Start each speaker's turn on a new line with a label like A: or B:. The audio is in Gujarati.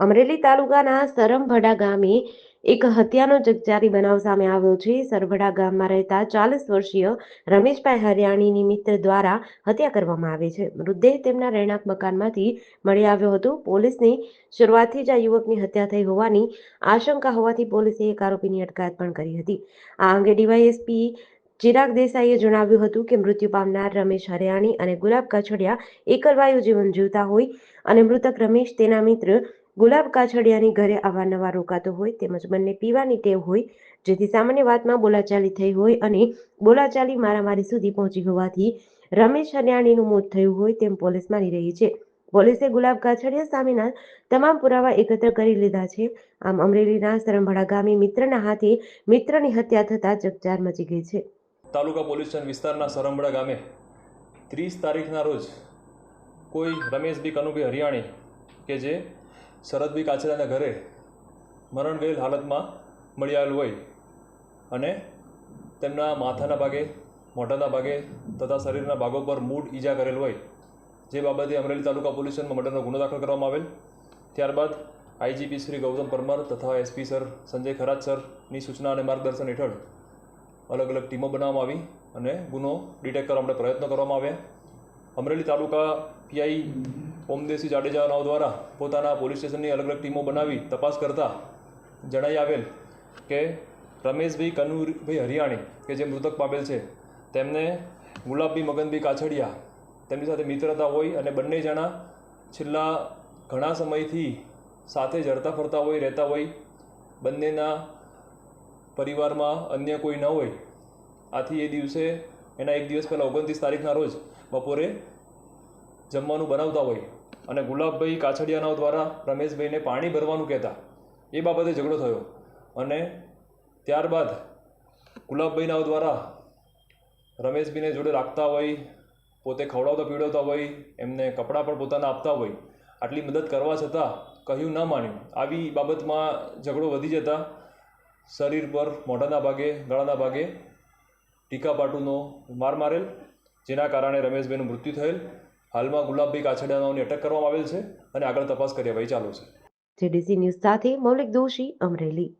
A: અમરેલી તાલુકાના સરમભડા ગામે એક હત્યાનો જગજારી બનાવ સામે આવ્યો છે. સરભડા ગામમાં રહેતા ચાલીસ વર્ષીય રમેશભાઈ હરિયાણીની મિત્ર દ્વારા હત્યા કરવામાં આવી છે. મૃતદેહ તેમના રહેણાંક મકાનમાંથી મળી આવ્યો હતો. પોલીસની શરૂઆતથી જ આ યુવકની હત્યા થઈ હોવાની આશંકા હોવાથી પોલીસે એક આરોપીની અટકાયત પણ કરી હતી. આ અંગે ડીવાયએસપી ચિરાગ દેસાઈએ જણાવ્યું હતું કે મૃત્યુ પામનાર રમેશ હરિયાણી અને ગુલાબ કાછડિયા એકલવાયુ જીવન જીવતા હોય અને મૃતક રમેશ તેના મિત્ર ગુલાબ કાછડિયાની ઘરે અવારનવાર રોકાતો હોય તેમજ બંને પીવાની ટેવ હોય, જેથી સામાન્ય વાતમાં બોલાચાલી થઈ હોય અને બોલાચાલી મારામારી સુધી પહોંચી હોવાથી રમેશ હરિયાણીનું મોત થયું હોય તેમ પોલીસ માની રહી છે. પોલીસે ગુલાબ કાછડિયા સામેના તમામ પુરાવા એકત્ર કરી લીધા છે. આમ અમરેલીના સરંભડા ગામે મિત્રના હાથે મિત્રની હત્યા થતા ચકચાર મચી ગઈ છે.
B: તાલુકા પોલીસ સ્ટેશન વિસ્તારના સરંબડા ગામે ત્રીસ તારીખના રોજ કોઈ રમેશભાઈ કનુભાઈ હરિયાણી કે જે શરદભાઈ કાચરાના ઘરે મરણ ગયેલ હાલતમાં મળી આવેલ હોય અને તેમના માથાના ભાગે, મોઢાના ભાગે તથા શરીરના ભાગો પર મૂળ ઈજા કરેલ હોય, જે બાબતે અમરેલી તાલુકા પોલીસમાં મર્ડરનો ગુનો દાખલ કરવામાં આવેલ. ત્યારબાદ આઈજીપી શ્રી ગૌતમ પરમાર તથા એસપી સર સંજય ખરાજ સરની સૂચના અને માર્ગદર્શન હેઠળ અલગ અલગ ટીમો બનાવવામાં આવી અને ગુનો ડિટેક્ટ કરવા માટે પ્રયત્નો કરવામાં આવ્યા. અમરેલી તાલુકા પીઆઈ ઓમદેસી જાડેજાનાઓ દ્વારા પોતાના પોલીસ સ્ટેશનની અલગ અલગ ટીમો બનાવી તપાસ કરતા જણાઈ આવેલ કે રમેશભાઈ કનુભાઈ હરિયાણી, કે જે મૃતક પામેલ છે, તેમને ગુલાબભાઈ મગનભાઈ કાછડિયા તેમની સાથે મિત્રતા હોય અને બંને જણા છેલ્લા ઘણા સમયથી સાથે જરતા ફરતા હોય, રહેતા હોય, બંનેના પરિવારમાં અન્ય કોઈ ન હોય. આથી એ દિવસે, એના એક દિવસ પહેલાં ઓગણત્રીસ તારીખના રોજ બપોરે જમવાનું બનાવતા હોય. અને ગુલાબભાઈ કાછડિયાનાઓ દ્વારા રમેશભાઈને પાણી ભરવાનું કહેતા. એ બાબતે ઝઘડો થયો. અને ત્યારબાદ ગુલાબભાઈનાઓ દ્વારા રમેશભાઈને જોડે રાખતા હોય, પોતે ખવડાવતા પીવડાવતા હોય, એમને કપડાં પણ પોતાના આપતા હોય. આટલી મદદ કરવા છતાં કહ્યું ન માન્યું. આવી બાબતમાં ઝઘડો વધી જતા શરીર પર મોઢાના ભાગે, ગળાના ભાગે ટીકાપાટુનો માર મારેલ, જેના કારણે રમેશભાઈનું મૃત્યુ થયેલ. હાલમાં ગુલાબભાઈ કાછડિયાનાઓની અટક કરવામાં આવેલ છે અને આગળ તપાસ કાર્યવાહી ચાલુ છે.
A: જેડીસી ન્યૂઝ સાથે મૌલિક દોશી અમરેલી.